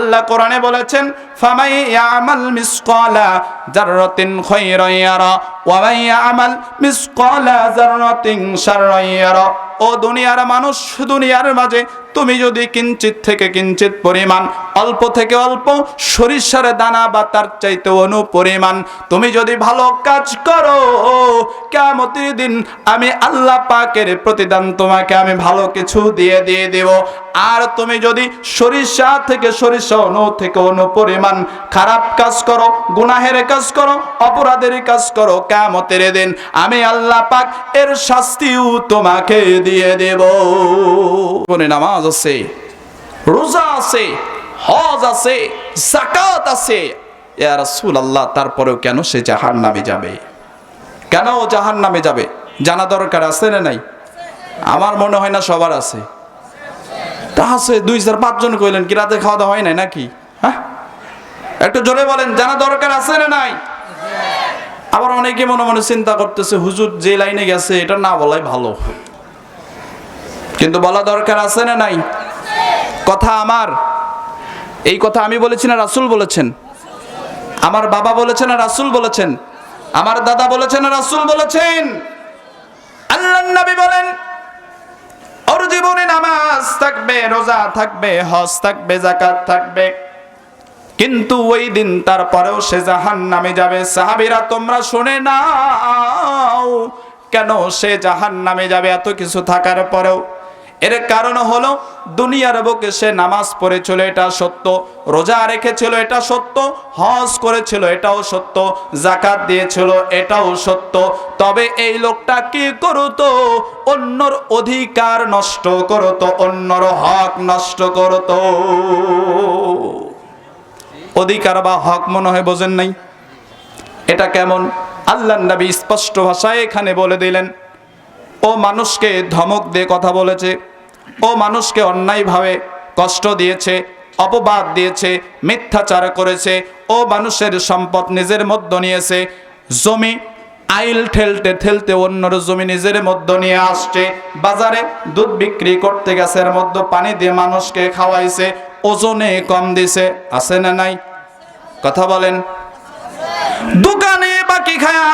আল্লাহ কোরআনে বলেছেন ফামাই ইয়ামাল মিসকালা যাররাতিন খায়রা ইয়ারা। ওয়া মান ইয়ামাল মিসকালা যাররাতিন শাররান ইয়ারা। ও দুনিয়ার মানুষ, দুনিয়ার মাঝে তুমি যদি কিঞ্চিত থেকে কিঞ্চিত পরিমাণ, অল্প থেকে অল্প সরিষার দানা বা তার চাইতে অনুপরিমাণ তুমি যদি ভালো কাজ করো কেমতির দিন আমি আল্লাহ পাকের প্রতিদান তোমাকে আমি ভালো কিছু দিয়ে দিয়ে দেব। আর তুমি যদি সরিষা থেকে সরিষা অনু থেকে অনু পরিমাণ খারাপ কাজ করো, গুনাহের কাজ করো, অপরাধের কাজ করো কেমতের দিন আমি আল্লাহ পাক এর শাস্তিও তোমাকে দিয়ে দেব। কোনে নামাজ আছে, রোজা আছে, হজ আছে জাকাত আছে। ইয়া রাসূলুল্লাহ, তারপরেও কেন সে জাহান নামে যাবে? কেন ও জাহান নামে যাবে? জানা দরকার আছে না নাই? আমার মনে হয় না সবার আছে। তা আছে, দুই চার পাঁচজন কইলেন কি, রাতে খাওয়া দাওয়া হয় নাই নাকি? হ্যাঁ? একটু জোরে বলেন, জানা দরকার আছে না নাই? আবার অনেকে মনে মনে চিন্তা করতেছে, হুজুর, যে লাইনে গেছে, এটা না বলাই ভালো কিন্তু বলা দরকার আছে না নাই? কথা আমার। এই কথা আমি বলেছি না, রাসুল বলেছেন। আমার বাবা বলেছেন না, রাসুল বলেছেন। আমার দাদা বলেছেন না, রাসুল বলেছেন। আল্লাহ নবী বলেন, ওর জীবনে নামাজ থাকবে, রোজা থাকবে, হজ থাকবে জাকাত থাকবে। কিন্তু ওই দিন তারপরেও সে জাহান নামে যাবে। সাহাবিরা, তোমরা শুনে নাও কেন সে জাহান নামে যাবে এত কিছু থাকার পরেও। এর কারণ হলো, দুনিয়ার বুকে সে নামাজ পড়েছিল, এটা সত্য। রোজা রেখেছিল, এটা সত্য। হজ করেছিল, এটাও সত্য। জাকাত দিয়েছিল, এটাও সত্য। তবে এই লোকটা কি করতো? অন্যর অধিকার নষ্ট করতো, অন্যর হক নষ্ট করতো। অধিকার বা হক মনে হয় বোঝেন নাই। এটা কেমন? আল্লাহ নবী স্পষ্ট ভাষায় এখানে বলে দিলেন, ও মানুষকে ধমক দিয়ে কথা বলেছে, ও মানুষকে অন্যায়ভাবে কষ্ট দিয়েছে, অপবাদ দিয়েছে, মিথ্যাচার করেছে, ও মানুষের সম্পদ নিজের মধ্য নিয়েছে, জমি আইল ঠেলতে ঠেলতে অন্যর জমি নিজের মধ্যে নিয়ে আসছে, বাজারে দুধ বিক্রি করতে গেছে, এর মধ্যে পানি দিয়ে মানুষকে খাওয়াইছে, ওজনে কম দিছে, আছে না নাই? কথা বলেন। দোকানে বাকি খায়া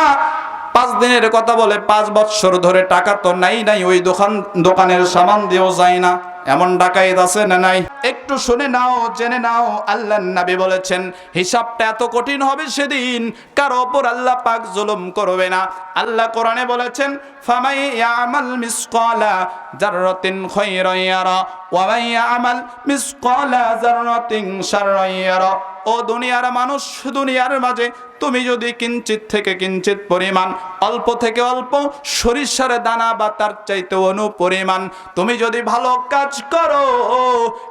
পাঁচ দিনের কথা বলে, পাঁচ বছর ধরে টাকা তো নাই নাই, ওই দোকান, দোকানের সামান দিয়েও যায় না। এমন ডাকাইত আছে না নাই? একটু শুনে নাও, জেনে নাও আল্লাহ নাবি বলেছেন, হিসাবটা এত কঠিন হবে সেদিন কারও ওপর আল্লাহ পাক জুলুম করবে না। আল্লাহ কোরআনে বলেছেন, ফামাই ইয়ামাল মিসকালা জাররাতিন খায়রান ইয়ারা, ওয়া মান ইয়ামাল মিসকালা জাররাতিন শাররান ইয়ারা। ও দুনিয়ার মানুষ, দুনিয়ার মাঝে তুমি যদি কিঞ্চিত থেকে কিঞ্চিত পরিমাণ, অল্প থেকে অল্প সরিষার দানা বা তার চাইতে অনুপরিমাণ, তুমি যদি ভালো কাজ করো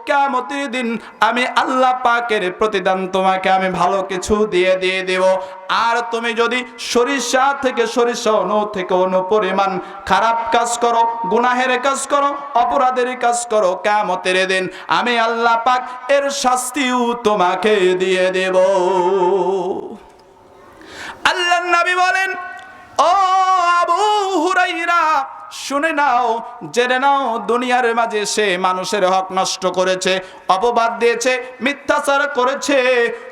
কেমতির দিন আমি আল্লাহ পাকের প্রতিদান তোমাকে আমি ভালো কিছু দিয়ে দিয়ে দেব। আর তুমি যদি সরিষা থেকে সরিষা অনু থেকে অনু পরিমাণ খারাপ কাজ করো, গুনাহের কাজ করো, অপরাধের কাজ করো কেমতের দিন আমি আল্লাহ পাক এর শাস্তিও তোমাকে দিয়ে দেব। আল্লাহ নবী বলেন, ও আবু শুনে নাও, জেনে নাও, দুনিয়ার মাঝে সে মানুষের হক নষ্ট করেছে, অপবাদ দিয়েছে, মিথ্যাচার করেছে।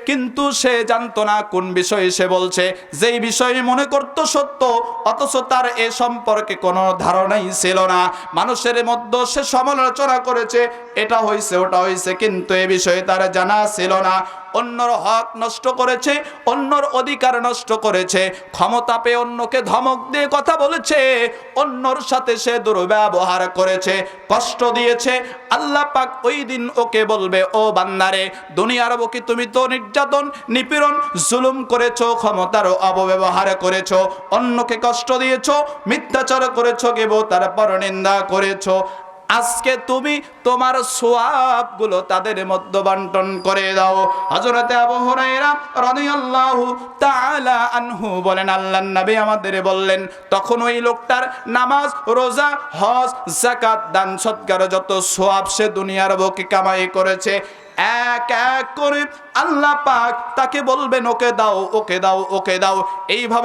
কিন্তু সে জানতো না কোন বিষয়ে সে বলছে। যেই বিষয়ে মনে করত সত্য, অথচ তার এ সম্পর্কে কোনো ধারণাই ছিল না। মানুষের মধ্যে সে সমালোচনা করেছে, এটা হয়েছে ওটা হয়েছে কিন্তু এ বিষয়ে তার জানা ছিল না। অন্যর হক নষ্ট করেছে, অন্যর অধিকার নষ্ট করেছে, ক্ষমতা পেয়ে অন্যকে ধমক দিয়ে কথা বলেছে, অন্যর সাথে সে দুর্ব্যবহার করেছে, কষ্ট দিয়েছে। আল্লাহ পাক ওই দিন ওকে বলবে, ও বান্নারে দুনিয়ার বুকে তুমি তো নির্যাতন, নিপীড়ন, জুলুম করেছ, ক্ষমতার অপব্যবহার করেছ, অন্যকে কষ্ট দিয়েছ, মিথ্যাচার করেছ কেব তারপর নিন্দা করেছ। আজকে তুমি তোমার সোয়াবগুলো তাদের মধ্যে বন্টন করে দাও। হযরতে আবু হুরায়রা রাদিয়াল্লাহু তাআলা আনহু বলেন, আল্লাহর নবী আমাদের বললেন, তখন ওই লোকটার নামাজ, রোজা, হজ, যাকাত, দান সৎকার যত সোয়াব সে দুনিয়ার বুকে কামাই করেছে, এক এক করে আল্লাহ পাক তাকে বলবেন, ওকে দাও ওকে দাও ওকে দাও। এইভাবে